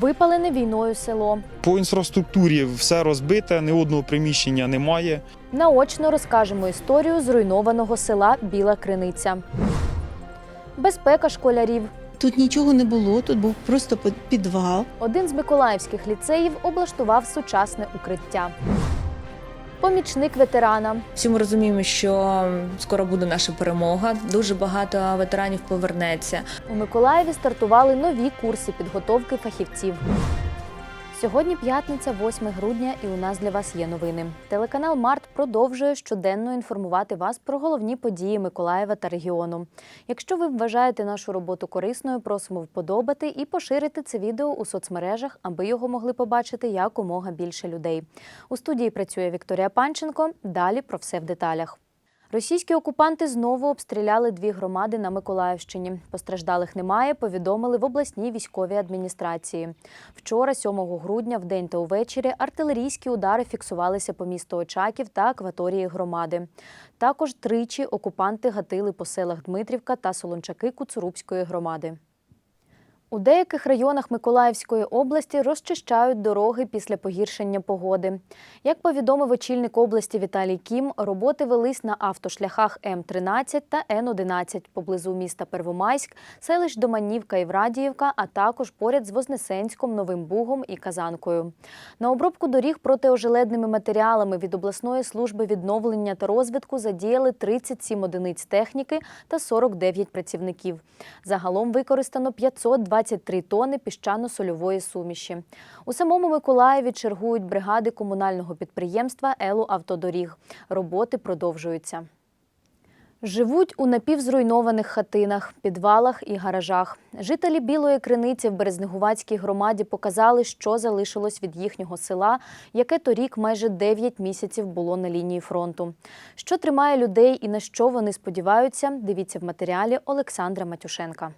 Випалене війною село. По інфраструктурі все розбите, ні одного приміщення немає. Наочно розкажемо історію зруйнованого села Біла Криниця. Безпека школярів. Тут нічого не було, тут був просто під- підвал. Один з миколаївських ліцеїв облаштував сучасне укриття. Помічник ветерана. Всі ми розуміємо, що скоро буде наша перемога. Дуже багато ветеранів повернеться. У Миколаєві стартували нові курси підготовки фахівців. Сьогодні п'ятниця, 8 грудня, і у нас для вас є новини. Телеканал Март продовжує щоденно інформувати вас про головні події Миколаєва та регіону. Якщо ви вважаєте нашу роботу корисною, просимо вподобати і поширити це відео у соцмережах, аби його могли побачити якомога більше людей. У студії працює Вікторія Панченко. Далі про все в деталях. Російські окупанти знову обстріляли дві громади на Миколаївщині. Постраждалих немає, повідомили в обласній військовій адміністрації. Вчора, 7 грудня, вдень та увечері, артилерійські удари фіксувалися по місту Очаків та акваторії громади. Також тричі окупанти гатили по селах Дмитрівка та Солончаки Куцурубської громади. У деяких районах Миколаївської області розчищають дороги після погіршення погоди. Як повідомив очільник області Віталій Кім, роботи велись на автошляхах М13 та Н11 поблизу міста Первомайськ, селищ Доманівка і Врадіївка, а також поряд з Вознесенськом, Новим Бугом і Казанкою. На обробку доріг протиожеледними матеріалами від обласної служби відновлення та розвитку задіяли 37 одиниць техніки та 49 працівників. Загалом використано 523 тонни піщано-сольової суміші. У самому Миколаєві чергують бригади комунального підприємства Елу Автодоріг. Роботи продовжуються. Живуть у напівзруйнованих хатинах, підвалах і гаражах. Жителі Білої Криниці в Березнегувацькій громаді показали, що залишилось від їхнього села, яке торік майже 9 місяців було на лінії фронту. Що тримає людей і на що вони сподіваються, дивіться в матеріалі Олександра Матюшенка.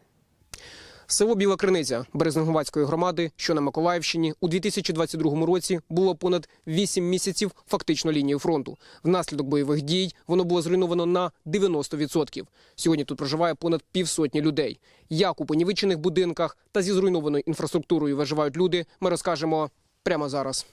Село Біла Криниця Березнегувацької громади, що на Миколаївщині, у 2022 році було понад 8 місяців фактично лінії фронту. Внаслідок бойових дій воно було зруйновано на 90%. Сьогодні тут проживає понад півсотні людей. Як у понівечених будинках та зі зруйнованою інфраструктурою виживають люди, ми розкажемо прямо зараз.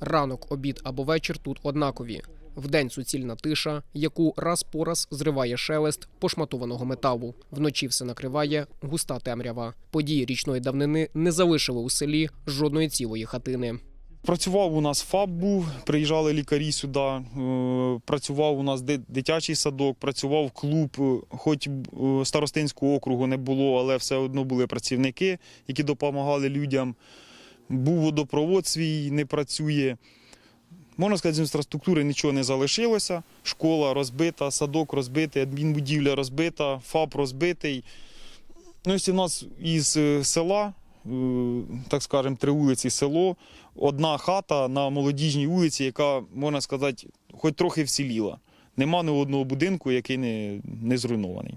Ранок, обід або вечір тут однакові. Вдень суцільна тиша, яку раз по раз зриває шелест пошматованого металу. Вночі все накриває густа темрява. Події річної давнини не залишили у селі жодної цілої хатини. Працював у нас ФАП був, приїжджали лікарі сюди. е, Працював у нас ди- дитячий садок, працював клуб, е, хоч е, старостинського округу не було, але все одно були працівники, які допомагали людям. Був водопровод свій, не працює. Можна сказати, з інфраструктури нічого не залишилося. Школа розбита, садок розбитий, адмінбудівля розбита, ФАП розбитий. Ну, якщо в нас із е, села, е, так скажемо, три вулиці село, одна хата на молодіжній вулиці, яка, можна сказати, хоч трохи всіліла. Нема ні одного будинку, який не, не зруйнований.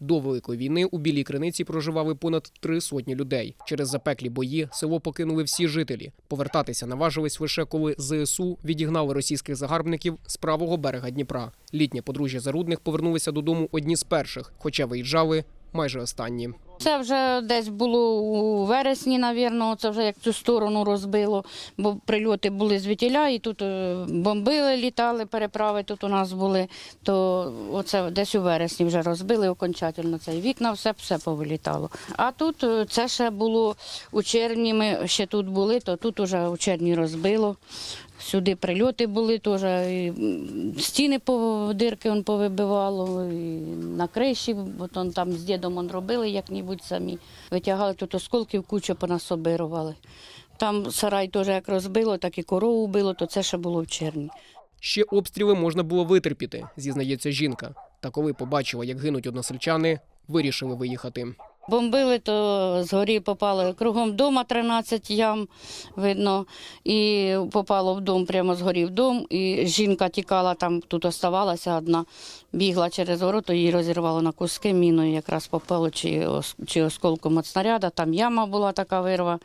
До великої війни у білій криниці проживали понад три сотні людей. Через запеклі бої село покинули всі жителі. Повертатися наважились лише коли ЗСУ відігнали російських загарбників з правого берега Дніпра. Літнє подружжя зарудних повернулися додому одні з перших, хоча виїжджали майже останні. Це вже десь було у вересні, навірно, це вже як цю сторону розбило, бо прильоти були звідтіля, і тут е, бомбили, літали, переправи тут у нас були, то оце десь у вересні вже розбили окончательно це. Вікна все, все повилітало. А тут е, це ще було у червні, ми ще тут були, то тут уже у червні розбило. Сюди прильоти були теж, і стіни по дирки он повибивало, і на криші, он там з дідом он робили як-небудь самі. Витягали тут осколків, кучу понасобирували. Там сарай теж як розбило, так і корову вбило, то це ще було в червні. Ще обстріли можна було витерпіти, зізнається жінка. Та коли побачила, як гинуть односельчани, вирішили виїхати. Бомбили, то згорі попало кругом дома 13 ям, видно, і попало в дом, прямо згорів дом. І жінка тікала там, тут оставалася одна, бігла через ворота, її розірвало на куски, міною якраз попало, чи, чи осколком від снаряда. Там яма була така вирва,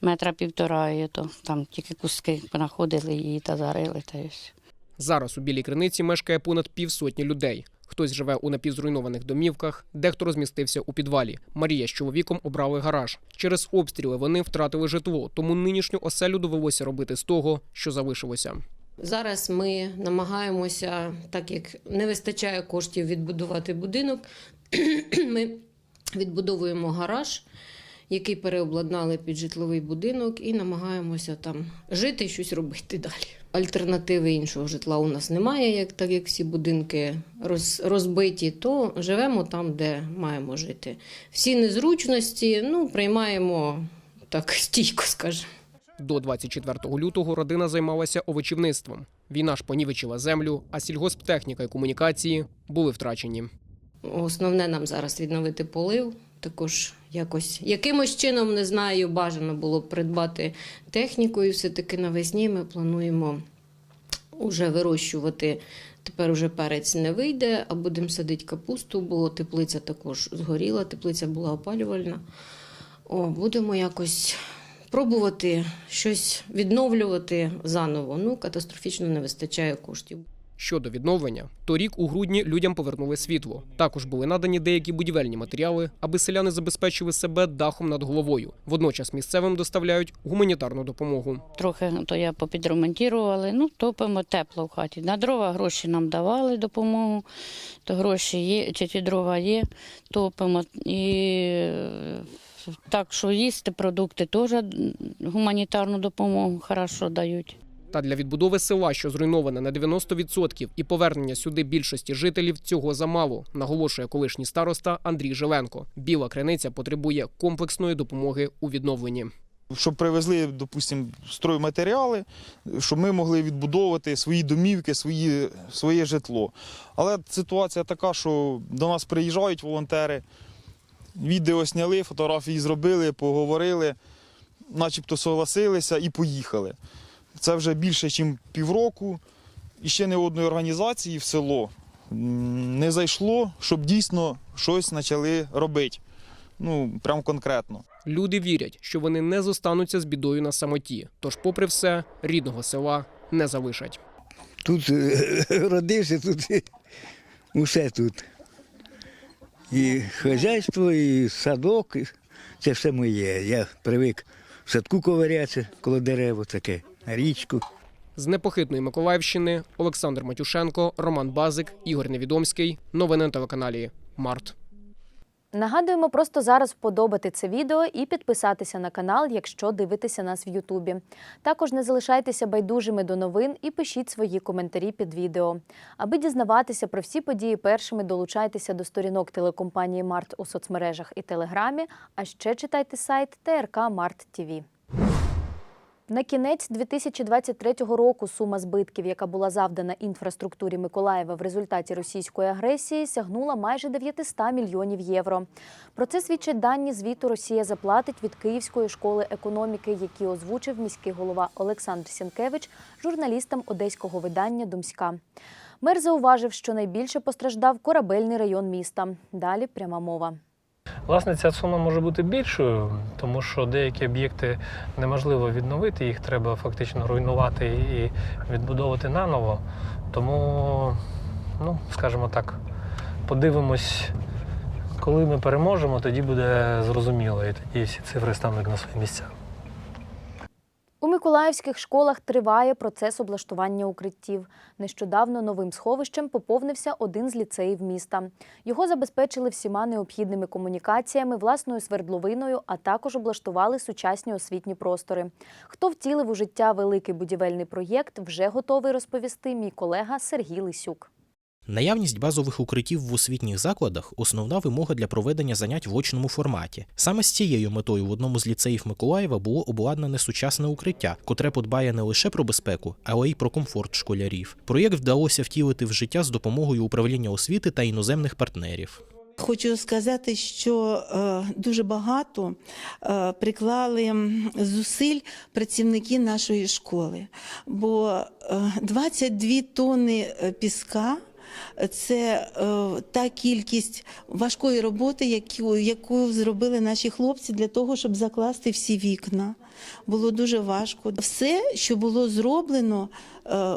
метра півтора, і то там тільки куски знаходили її та зарили. Та все. Зараз у білій криниці мешкає понад півсотні людей. Хтось живе у напівзруйнованих домівках, дехто розмістився у підвалі. Марія з чоловіком обрали гараж. Через обстріли вони втратили житло, тому нинішню оселю довелося робити з того, що залишилося. Зараз ми намагаємося, так як не вистачає коштів відбудувати будинок, ми відбудовуємо гараж, який переобладнали під житловий будинок, і намагаємося там жити і щось робити далі. Альтернативи іншого житла у нас немає, як так як всі будинки роз, розбиті, то живемо там, де маємо жити. Всі незручності ну, приймаємо так стійко, скажімо. До 24 лютого родина займалася овочівництвом. Війна ж понівечила землю, а сільгосптехніка і комунікації були втрачені. Основне нам зараз відновити полив. Також якось якимось чином не знаю, бажано було придбати техніку, і все-таки навесні ми плануємо вже вирощувати. Тепер уже перець не вийде, а будемо садити капусту, бо теплиця також згоріла, теплиця була опалювальна. О, будемо якось пробувати щось відновлювати заново. Ну, катастрофічно не вистачає коштів. Щодо відновлення, торік у грудні людям повернули світло. Також були надані деякі будівельні матеріали, аби селяни забезпечили себе дахом над головою. Водночас місцевим доставляють гуманітарну допомогу. Трохи то я попідремонтували, ну, топимо тепло в хаті. На дрова гроші нам давали допомогу, то гроші є, чи ті дрова є, топимо. І е, так, що їсти продукти теж гуманітарну допомогу хорошо дають. Та для відбудови села, що зруйноване на 90%, і повернення сюди більшості жителів цього замало, наголошує колишній староста Андрій Жиленко. Біла криниця потребує комплексної допомоги у відновленні. Щоб привезли, допустимо, стройматеріали, щоб ми могли відбудовувати свої домівки, свої, своє житло. Але ситуація така, що до нас приїжджають волонтери, відео зняли, фотографії зробили, поговорили, начебто согласилися і поїхали. Це вже більше, ніж півроку. І ще не одної організації в село не зайшло, щоб дійсно щось почали робити. Ну, прям конкретно. Люди вірять, що вони не зостануться з бідою на самоті. Тож, попри все, рідного села не залишать. Тут е, родився, тут усе тут. І хазяйство, і садок, це все моє. Я привик в садку ковирятися коло дерева, таке, річку. З непохитної Миколаївщини Олександр Матюшенко, Роман Базик, Ігор Невідомський. Новини на телеканалі Март. Нагадуємо просто зараз вподобати це відео і підписатися на канал, якщо дивитеся нас в Ютубі. Також не залишайтеся байдужими до новин і пишіть свої коментарі під відео. Аби дізнаватися про всі події першими, долучайтеся до сторінок телекомпанії Март у соцмережах і Телеграмі, а ще читайте сайт ТРК Март ТІВІ. На кінець 2023 року сума збитків, яка була завдана інфраструктурі Миколаєва в результаті російської агресії, сягнула майже 900 мільйонів євро. Про це свідчать дані звіту Росія заплатить від Київської школи економіки, які озвучив міський голова Олександр Сінкевич журналістам одеського видання Думська. Мер зауважив, що найбільше постраждав корабельний район міста. Далі пряма мова. Власне, ця сума може бути більшою, тому що деякі об'єкти неможливо відновити, їх треба фактично руйнувати і відбудовувати наново. Тому, ну, скажімо так, подивимось, коли ми переможемо, тоді буде зрозуміло, і тоді всі цифри стануть на свої місця. Миколаївських школах триває процес облаштування укриттів. Нещодавно новим сховищем поповнився один з ліцеїв міста. Його забезпечили всіма необхідними комунікаціями, власною свердловиною, а також облаштували сучасні освітні простори. Хто втілив у життя великий будівельний проєкт, вже готовий розповісти мій колега Сергій Лисюк. Наявність базових укриттів в освітніх закладах основна вимога для проведення занять в очному форматі. Саме з цією метою в одному з ліцеїв Миколаєва було обладнане сучасне укриття, котре подбає не лише про безпеку, але й про комфорт школярів. Проєкт вдалося втілити в життя з допомогою управління освіти та іноземних партнерів. Хочу сказати, що е, дуже багато е, приклали зусиль працівники нашої школи, бо е, 22 тонни е, піска. Це е, та кількість важкої роботи, яку, яку зробили наші хлопці для того, щоб закласти всі вікна. Було дуже важко. Все, що було зроблено, е,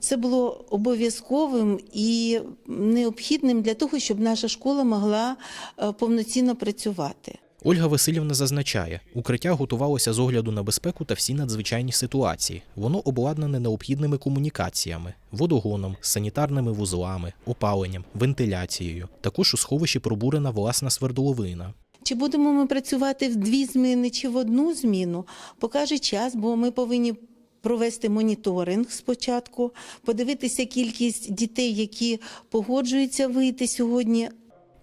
це було обов'язковим і необхідним для того, щоб наша школа могла е, повноцінно працювати. Ольга Васильівна зазначає, укриття готувалося з огляду на безпеку та всі надзвичайні ситуації. Воно обладнане необхідними комунікаціями, водогоном, санітарними вузлами, опаленням, вентиляцією. Також у сховищі пробурена власна свердловина. Чи будемо ми працювати в дві зміни чи в одну зміну, покаже час, бо ми повинні провести моніторинг спочатку, подивитися кількість дітей, які погоджуються вийти сьогодні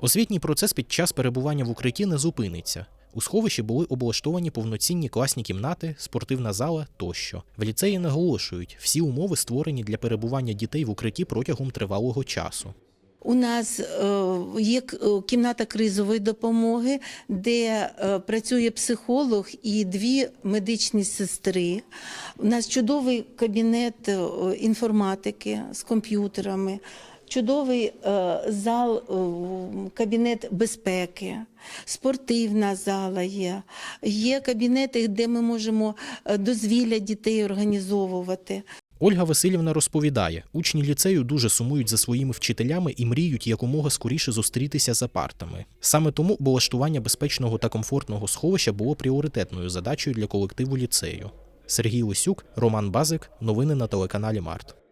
Освітній процес під час перебування в укритті не зупиниться. У сховищі були облаштовані повноцінні класні кімнати, спортивна зала тощо. В ліцеї наголошують, всі умови створені для перебування дітей в укритті протягом тривалого часу. У нас е, є е, кімната кризової допомоги, де е, працює психолог і дві медичні сестри. У нас чудовий кабінет інформатики з комп'ютерами, чудовий е, зал, е, кабінет безпеки, спортивна зала є. Є кабінети, де ми можемо е, дозвілля дітей організовувати. Ольга Васильівна розповідає, учні ліцею дуже сумують за своїми вчителями і мріють якомога скоріше зустрітися за партами. Саме тому облаштування безпечного та комфортного сховища було пріоритетною задачею для колективу ліцею. Сергій Лисюк, Роман Базик. Новини на телеканалі Март.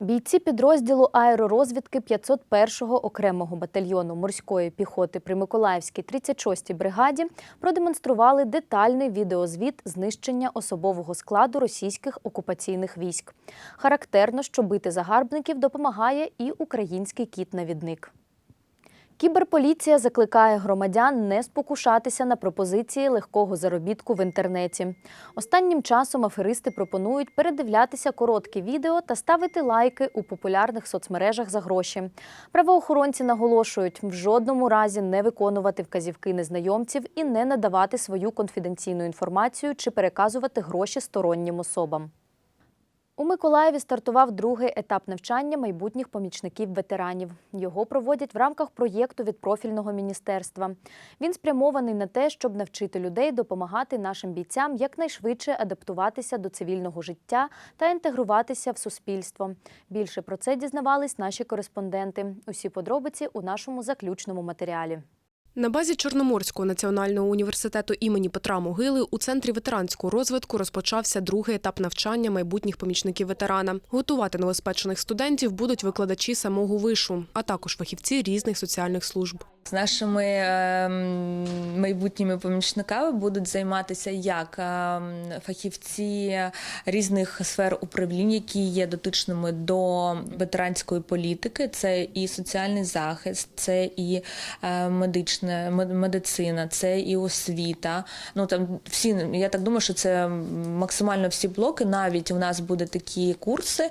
Бійці підрозділу аеророзвідки 501-го окремого батальйону морської піхоти при Миколаївській 36-й бригаді продемонстрували детальний відеозвіт знищення особового складу російських окупаційних військ. Характерно, що бити загарбників допомагає і український кіт-навідник. Кіберполіція закликає громадян не спокушатися на пропозиції легкого заробітку в інтернеті. Останнім часом аферисти пропонують передивлятися короткі відео та ставити лайки у популярних соцмережах за гроші. Правоохоронці наголошують в жодному разі не виконувати вказівки незнайомців і не надавати свою конфіденційну інформацію чи переказувати гроші стороннім особам. У Миколаєві стартував другий етап навчання майбутніх помічників ветеранів. Його проводять в рамках проєкту від профільного міністерства. Він спрямований на те, щоб навчити людей допомагати нашим бійцям якнайшвидше адаптуватися до цивільного життя та інтегруватися в суспільство. Більше про це дізнавались наші кореспонденти. Усі подробиці у нашому заключному матеріалі. На базі Чорноморського національного університету імені Петра Могили у центрі ветеранського розвитку розпочався другий етап навчання майбутніх помічників ветерана. Готувати новоспечених студентів будуть викладачі самого вишу, а також фахівці різних соціальних служб. З нашими ем, майбутніми помічниками будуть займатися як ем, фахівці різних сфер управління, які є дотичними до ветеранської політики. Це і соціальний захист, це і е, медична медицина, це і освіта. Ну там всі я так думаю, що це максимально всі блоки. Навіть у нас буде такі курси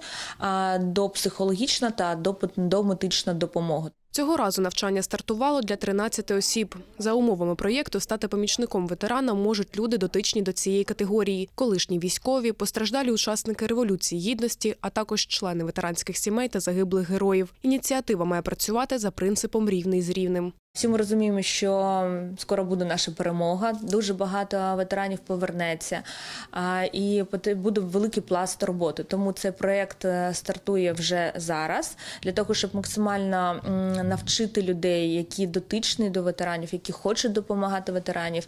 до психологічна та до, до медична допомога. Цього разу навчання стартувало для 13 осіб. За умовами проєкту стати помічником ветерана можуть люди дотичні до цієї категорії: колишні військові, постраждалі учасники революції гідності, а також члени ветеранських сімей та загиблих героїв. Ініціатива має працювати за принципом рівний з рівним. Всі ми розуміємо, що скоро буде наша перемога. Дуже багато ветеранів повернеться, і буде великий пласт роботи. Тому цей проект е, стартує вже зараз для того, щоб максимально навчити людей, які дотичні до ветеранів, які хочуть допомагати ветеранів,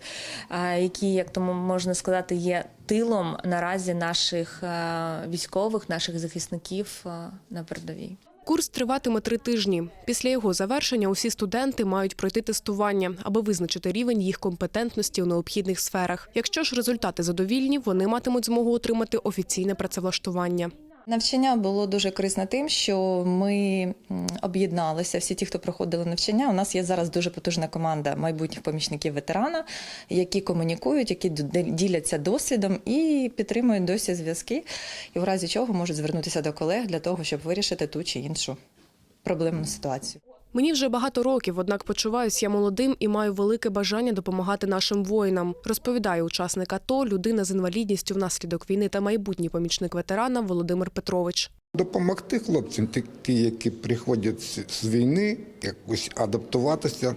які, як тому можна сказати, є тилом наразі наших е, військових, наших захисників е, на передовій. Курс триватиме три тижні. Після його завершення усі студенти мають пройти тестування, аби визначити рівень їх компетентності у необхідних сферах. Якщо ж результати задовільні, вони матимуть змогу отримати офіційне працевлаштування. Навчання було дуже корисне тим, що ми об'єдналися. Всі ті, хто проходили навчання. У нас є зараз дуже потужна команда майбутніх помічників ветерана, які комунікують, які діляться досвідом і підтримують досі зв'язки, і в разі чого можуть звернутися до колег для того, щоб вирішити ту чи іншу проблемну ситуацію. Мені вже багато років, однак почуваюся я молодим і маю велике бажання допомагати нашим воїнам. Розповідає учасник АТО, людина з інвалідністю внаслідок війни та майбутній помічник ветерана Володимир Петрович. Допомогти хлопцям, такі, які приходять з- війни, якось адаптуватися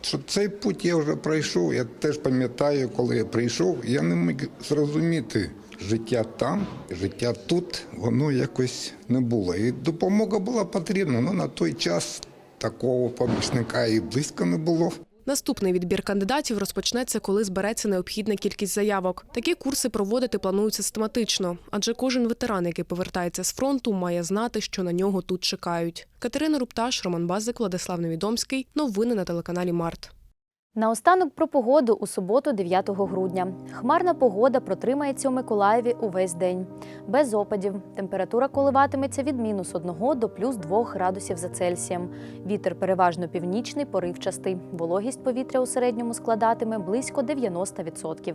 що цей путь я вже пройшов. Я теж пам'ятаю, коли я прийшов, я не міг зрозуміти життя там, життя тут, воно якось не було. І допомога була потрібна, але на той час такого помічника і близько не було. Наступний відбір кандидатів розпочнеться, коли збереться необхідна кількість заявок. Такі курси проводити планують систематично, адже кожен ветеран, який повертається з фронту, має знати, що на нього тут чекають. Катерина Рупташ, Роман Базик, Владислав Невідомський. Новини на телеканалі Март. Наостанок про погоду у суботу, 9 грудня. Хмарна погода протримається у Миколаєві увесь день. Без опадів. Температура коливатиметься від мінус 1 до плюс 2 градусів за Цельсієм. Вітер переважно північний, поривчастий. Вологість повітря у середньому складатиме близько 90%.